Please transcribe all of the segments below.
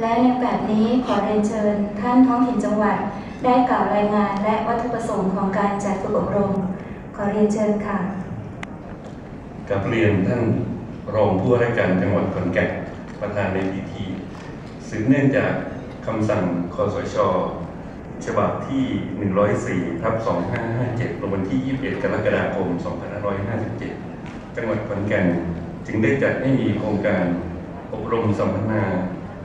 และในโอกาสนี้ขอเรียนเชิญท่านท้องถิ่นจังหวัด ได้กล่าวรายงานและวัตถุประสงค์ของการจัดฝึกอบรม ขอเรียนเชิญค่ะกับเรียนท่านรองผู้ว่าราชการจังหวัดขอนแก่นประธานในพิธีสืบเนื่องจากคำสั่งคอสช ฉบับที่ 104ทับ2557ลงวันที่ 21 กรกฎาคม 2557 จังหวัดขอนแก่น จึงได้จัดให้มีโครงการอบรมสัมมนา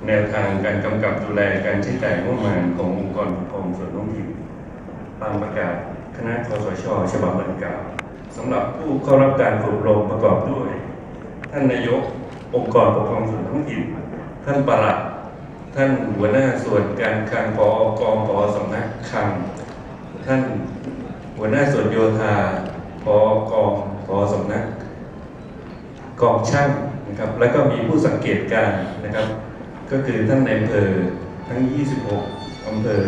แนวทางการกำกับดูแลการใช้จ่ายงบประมาณขององค์กรปกครองส่วนท้องถิ่นตามประกาศคณะคอสชฉบับดังกล่าวสำหรับผู้เข้ารับการฝึกอบรมประกอบด้วย ท่านนายกองค์กรปกครองส่วนท้องถิ่นท่านปลัดท่านหัวหน้าส่วนการคลังพอกองพอสำนักคลังท่านหัวหน้าส่วนโยธาพอกองพอสำนักกองช่างนะครับ แล้วก็มีผู้สังเกตการนะครับ ก็คือท่านในอำเภอทั้ง 26 อำเภอ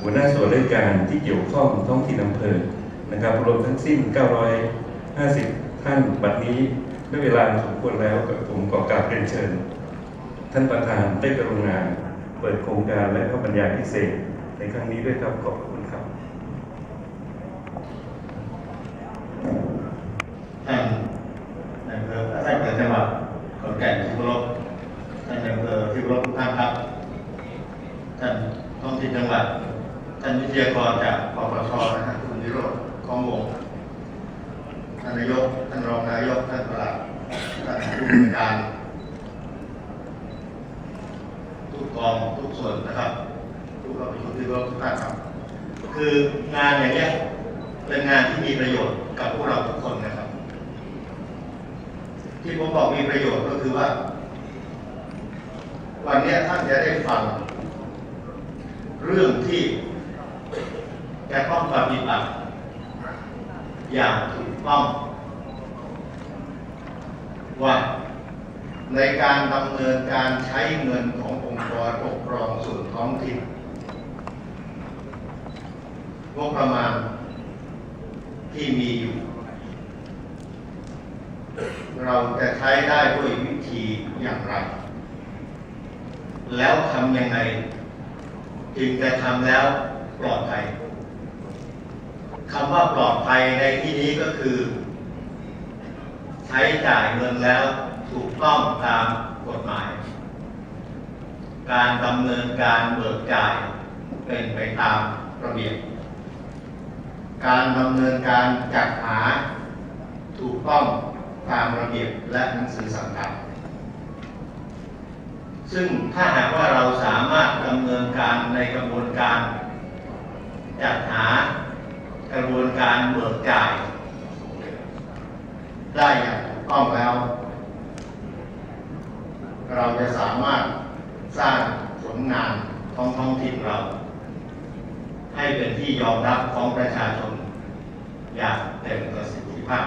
หัวหน้าส่วนราชการที่เกี่ยวข้องท้องถิ่นอำเภอนะครับรวมทั้งสิ้น 950 ท่านบัดนี้ได้เวลาสมควรแล้วกับผมขอกราบเรียนเชิญ ท่านประธานได้กรุณาเปิดโครงการและก็บรรยายพิเศษในครั้งนี้ด้วยครับขอบคุณครับ ท่านนายอำเภอท่านเกิดจังหวัดขอนแก่นที่เคารพท่าน นายอำเภอที่เคารพทุกท่านครับ ท่านท้องถิ่นจังหวัด ท่านวิทยากรจากปปชนะครับคุณวิโรจน์คองวงท่านนายก ท่านรองนายก ท่านประหลัด ท่านผู้บริการ ทุกกองทุกส่วนนะครับ ทุกกองทุกที่รพทุกท่านครับ คืองานอย่างเนี้ยเป็นงานที่มีประโยชน์กับพวกเราทุกคนนะครับ ที่ผมบอกมีประโยชน์ก็คือว่า วันนี้ท่านจะได้ฟัง เรื่องที่จะต้องปฏิบัติ อย่างถูกต้อง ว่าในการดำเนินการใช้เงินขององค์กรปกครองส่วนท้องถิ่นงบประมาณที่มีอยู่ เราจะใช้ได้ด้วยวิธีอย่างไร แล้วทำยังไงจึงจะทำแล้วปลอดภัยคำว่าปลอดภัยในที่นี้ก็คือ ใช้จ่ายเงินแล้วถูกต้องตามกฎหมาย การดำเนินการเบิกจ่ายเป็นไปตามระเบียบ การดำเนินการจัดหาถูกต้องตามระเบียบและหนังสือสั่งการ ซึ่งถ้าหากว่าเราสามารถดำเนินการในกระบวนการ จัดหากระบวนการเบิกจ่าย ได้อย่างถูกต้องแล้ว เราจะสามารถสร้างผลงานของท้องถิ่นเรา ให้เป็นที่ยอมรับของประชาชน อย่างเต็มประสิทธิภาพ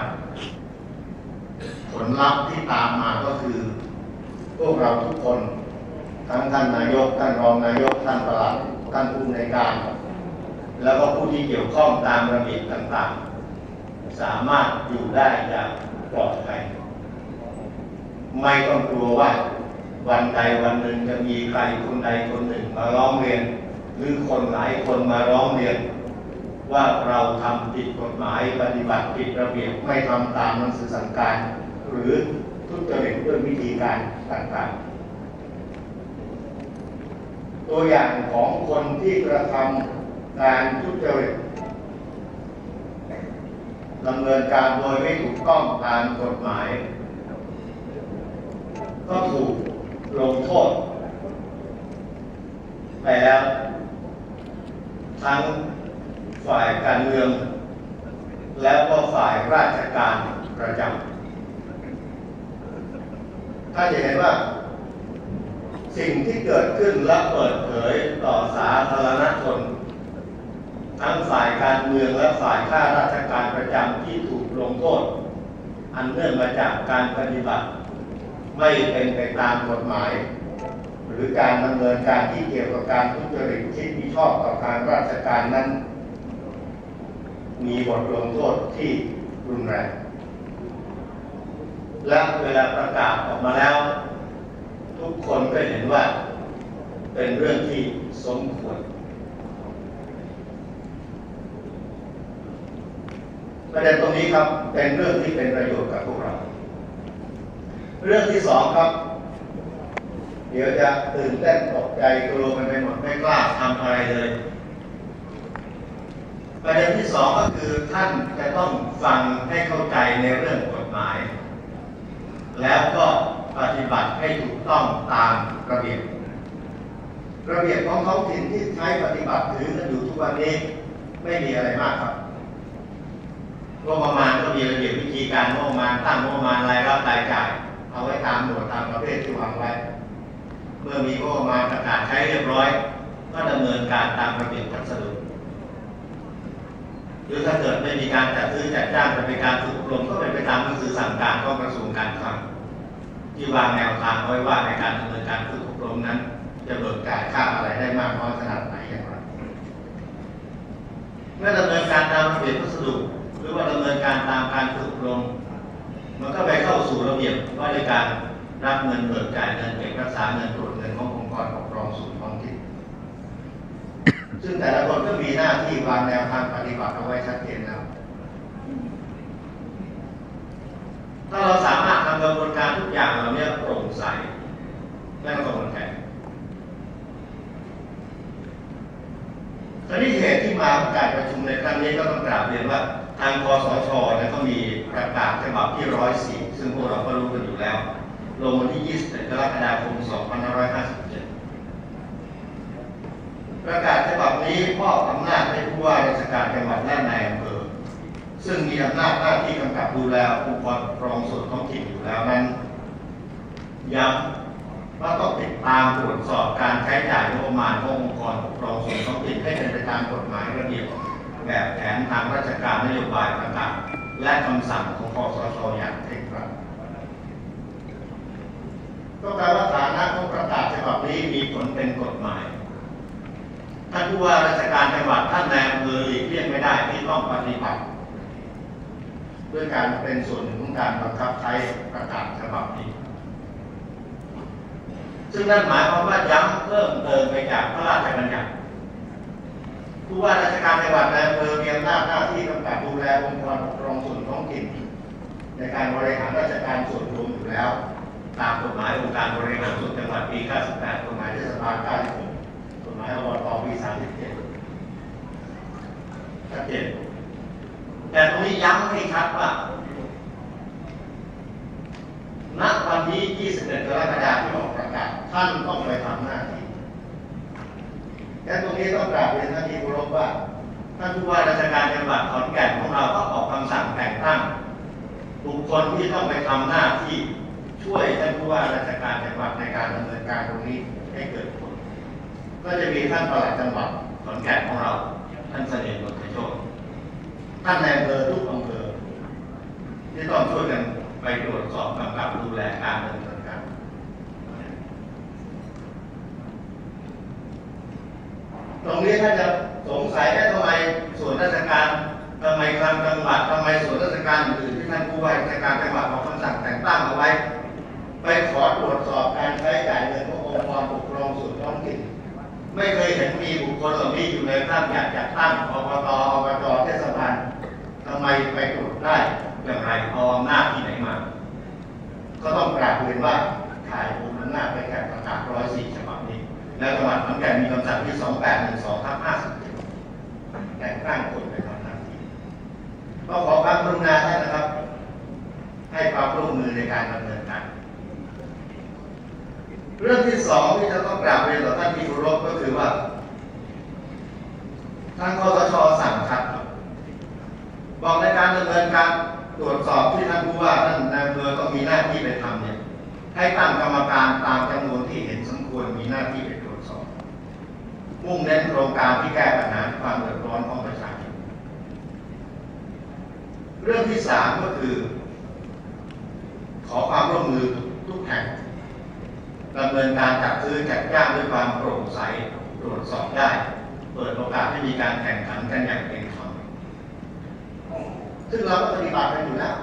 ผลลัพธ์ที่ตามมาก็คือ พวกเราทุกคน ทั้งท่านนายก ท่านรองนายก ท่านประหลัด ท่านผู้ในการ แล้วก็ผู้ที่เกี่ยวข้องตามระเบียบต่างๆ สามารถอยู่ได้อย่างปลอดภัย ไม่ต้องกลัวว่าวันใดวันหนึ่งจะมีใครคนใดคนหนึ่งมาร้องเรียน หรือคนหลายคนมาร้องเรียน ว่าเราทำผิดกฎหมายปฏิบัติผิดระเบียบไม่ทำตามหนังสือสั่งการ หรือทุจริตด้วยวิธีการต่างๆ ตัวอย่างของคนที่กระทำการทุจริตดำเนินการโดยไม่ถูกต้องตามกฎหมาย ก็ถูกลงโทษไปแล้วทั้งฝ่ายการเมือง แล้วก็ฝ่ายราชการประจำถ้าจะเห็นว่า สิ่งที่เกิดขึ้นและเปิดเผยต่อสาธารณชน ทั้งฝ่ายการเมืองและฝ่ายข้าราชการประจำที่ถูกลงโทษ อันเนื่องมาจากการปฏิบัติ ไม่เป็นไปตามกฎหมาย หรือการดำเนินการที่เกี่ยวกับการทุจริตที่มีชอบต่อการราชการนั้น มีบทลงโทษที่รุนแรงและเวลาประกาศออกมาแล้ว ทุกคนก็เห็นว่าเป็นเรื่องที่สมควร ประเด็นตรงนี้ครับเป็นเรื่องที่เป็นประโยชน์กับพวกเรา เรื่องที่สองครับ เดี๋ยวจะตื่นเต้นตกใจกลัวกันไปหมดไม่กล้าทำอะไรเลย ประเด็นที่สองก็คือท่านจะต้องฟังให้เข้าใจในเรื่องกฎหมาย แล้วก็ ปฏิบัติให้ถูกต้องตามระเบียบ ระเบียบของท้องถิ่นที่ใช้ปฏิบัติถือกันอยู่ทุกวันนี้ไม่มีอะไรมากครับงบประมาณก็มีระเบียบวิธีการงบประมาณตั้งงบประมาณรายรับรายจ่าย เอาไว้ตามหมวดตามประเภทที่วางไว้ เมื่อมีงบประมาณประกาศใช้เรียบร้อย ก็ดำเนินการตามระเบียบพัสดุหรือถ้าเกิดไม่มีการจัดซื้อจัดจ้างจะเป็นการฝึกอบรมก็เป็นไปตามหนังสือสั่งการของกระทรวงการคลัง ที่วางแนวทางเอาไว้ว่าในการดำเนินการฝึกอบรมนั้นจะเบิกจ่ายค่าอะไรได้มากน้อยขนาดไหนอย่างไรเมื่อดำเนินการตามระเบียบพัสดุ หรือว่าดำเนินการตามการฝึกอบรมมันก็ไปเข้าสู่ระเบียบว่าในการรับเงินเบิกจ่ายเงินเก็บรักษาเงินตรวจเงินขององค์กรปกครองส่วนท้องถิ่นซึ่งแต่ละคนก็มีหน้าที่วางแนวทางปฏิบัติเอาไว้ชัดเจนแล้วถ้าเราสามารถ กระบวนการทุกอย่างเหล่านี้โปร่งใสไม่ต้องกังวลใจคราวนี้เหตุที่มาของการประชุมในครั้งนี้ก็ต้องกราบเรียนว่าทางคอสชนี่ยเขามีประกาศฉบับที่ร้อยสี่ซึ่งพวกเราก็รู้กันอยู่แล้ว ลงวันที่ 21 กรกฎาคม 2557 ประกาศฉบับนี้มอบอำนาจให้ผู้ว่าราชการจังหวัดและนายอำเภอ ซึ่งมีอำนาจหน้าที่กำกับดูแลองค์กรปกครองส่วนท้องถิ่นอยู่แล้วนั้นย้ำว่าต้องติดตามตรวจสอบการใช้จ่ายงบประมาณขององค์กรปกครองส่วนท้องถิ่นให้เป็นไปตามกฎหมายระเบียบแบบแผนทางราชการนโยบายประกาศและคำสั่งของคอสชอย่างเคร่งครัดก็แปลว่าฐานะของประกาศฉบับนี้มีผลเป็นกฎหมายท่านผู้ว่าราชการจังหวัดท่านนายอำเภอหลีกเลี่ยงไม่ได้ที่ต้องปฏิบัติ ด้วยการเป็นส่วนหนึ่งของการบังคับใช้ประกาศฉบับนี้ ซึ่งนั่นหมายความว่าย้ำเพิ่มเติมไปจากพระราชบัญญัติผู้ว่าราชการจังหวัดนอำเภอมีอำนาจหน้าที่กำกับดูแลองค์กรปกครองส่วนท้องถิ่นในการบริหารราชการส่วนรวมอยู่แล้ว ตามกฎหมายองค์การบริหารส่วนจังหวัดปี 98 กฎหมายเทศบาล 96 กฎหมายอบตปี 37ชัดเจน แต่ตรงนี้ย้ำให้ชัดว่าณวันนี้ 21กรกฎาคมที่ออกประกาศท่านต้องไปทำหน้าที่ และตรงนี้ต้องกราบเรียนท่านที่เคารพว่า ท่านผู้ว่าราชการจังหวัดขอนแก่นของเราก็ออกคำสั่งแต่งตั้ง บุคคลที่ต้องไปทำหน้าที่ช่วยท่านผู้ว่าราชการจังหวัดในการดำเนินการตรงนี้ให้เกิดผล ก็จะมีท่านปลัดจังหวัดขอนแก่นของเรา ท่านเสน่ห์บุตร ท่านในอำเภอทุกอำเภอที่ต้องช่วยกันไปตรวจสอบกำกับดูแลการดำเนินการตรงนี้ถ้าจะสงสัยว่าทำไมส่วนราชการทำไมคลังจังหวัดทำไมส่วนราชการอื่นที่ท่านผู้ว่าราชการจังหวัดออกคำสั่งแต่งตั้งเอาไว้ ไปขอตรวจสอบการใช้จ่ายเงินขององค์กรปกครองส่วนท้องถิ่นไม่เคยเห็นมีบุคคลเหล่านี้อยู่ในตั้งอยากจัดตั้งอบตอบจเทศบาล ทำไมไปตรวจได้อย่างไรเอาอำนาจที่ไหนมา ก็ต้องกราบเรียนว่าถ่ายโอนอำนาจไปแก่ประกาศร้อยสี่ฉบับนี้ แล้วจังหวัดขอนแก่นมีคำสั่งที่สองแปดหนึ่งสองทับห้าสิบเจ็ดแต่งตั้งคนไปทำหน้าที่ก็ขอความกรุณาท่านนะครับ ให้ความร่วมมือในการดำเนินการเรื่องที่สองที่จะต้องกราบเรียนต่อท่านที่เคารพก็คือว่าทางคอสชสั่งครับ บอกในการดำเนินการตรวจสอบที่ท่านผู้ว่าท่านนายอำเภอต้องมีหน้าที่ไปทำเนี่ยให้ตั้งกรรมการตามจำนวนที่เห็นสมควรมีหน้าที่ไปตรวจสอบ มุ่งเน้นโครงการที่แก้ปัญหาความเดือดร้อนของประชาชนเรื่องที่สามก็คือ ขอความร่วมมือทุกแห่งดำเนินการจัดซื้อจัดจ้างด้วยความโปร่งใสตรวจสอบได้ เปิดโอกาสให้มีการแข่งขันกันอย่างเป็นธรรม ซึ่งเราก็ปฏิบัติกันอยู่แล้ว